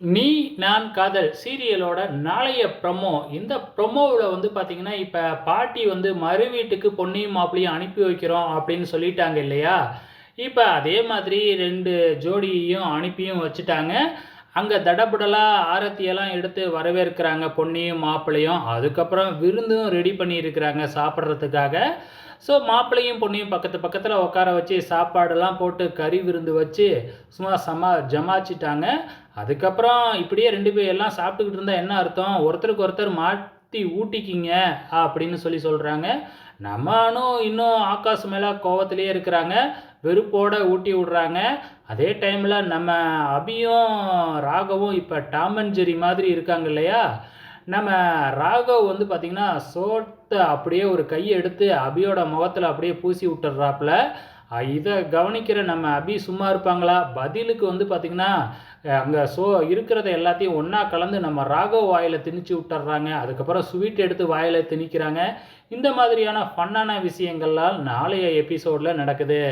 நீ நான் காதல் சீரியலோட நாளைய ப்ரொமோ இந்த ப்ரொமோவில் வந்து பார்த்தீங்கன்னா இப்போ பாட்டி வந்து மறு வீட்டுக்கு பொன்னையும் மாப்பிளையும் அனுப்பி வைக்கிறோம் அப்படின்னு சொல்லிட்டாங்க இல்லையா? இப்போ அதே மாதிரி ரெண்டு ஜோடியையும் அனுப்பியும் வச்சுட்டாங்க. அங்கே தடபுடலாக ஆரத்தியெல்லாம் எடுத்து வரவேற்கிறாங்க பொன்னியும் மாப்பிளையும். அதுக்கப்புறம் விருந்தும் ரெடி பண்ணியிருக்கிறாங்க சாப்பிட்றதுக்காக. ஸோ மாப்பிள்ளையும் பொண்ணையும் பக்கத்து பக்கத்தில் உட்கார வச்சு சாப்பாடெல்லாம் போட்டு கறி விருந்து வச்சு சும்மா சமா ஜமாச்சிட்டாங்க. அதுக்கப்புறம் இப்படியே ரெண்டு பேர் எல்லாம் சாப்பிட்டுக்கிட்டு இருந்தால் என்ன அர்த்தம்? ஒருத்தருக்கு ஒருத்தர் கத்தி ஊட்டிக்கிங்க அப்படின்னு சொல்லி சொல்கிறாங்க நம்மனும் இன்னும் ஆகாஷ் மேலே கோவத்திலேயே இருக்கிறாங்க. வெறுப்போட ஊட்டி விடுறாங்க. அதே டைமில் நம்ம அபியும் ராகவும் இப்போ டாம் அண்ட் ஜெரி மாதிரி இருக்காங்க இல்லையா? நம்ம ராகவ் வந்து பார்த்திங்கன்னா சோத்தை அப்படியே ஒரு கையை எடுத்து அபியோட முகத்தில் அப்படியே பூசி விட்டுறாப்புல இதை கவனிக்கிற நம்ம அபி சும்மா இருப்பாங்களா? பதிலுக்கு வந்து பார்த்திங்கன்னா அங்கே சோ இருக்கிறத எல்லாத்தையும் ஒன்றா கலந்து நம்ம ராகவ் வாயில் திணிச்சு விட்டுறாங்க. அதுக்கப்புறம் ஸ்வீட் எடுத்து வாயில் திணிக்கிறாங்க. இந்த மாதிரியான ஃபன்னான விஷயங்கள்லாம் நாளைய எபிசோடில் நடக்குது.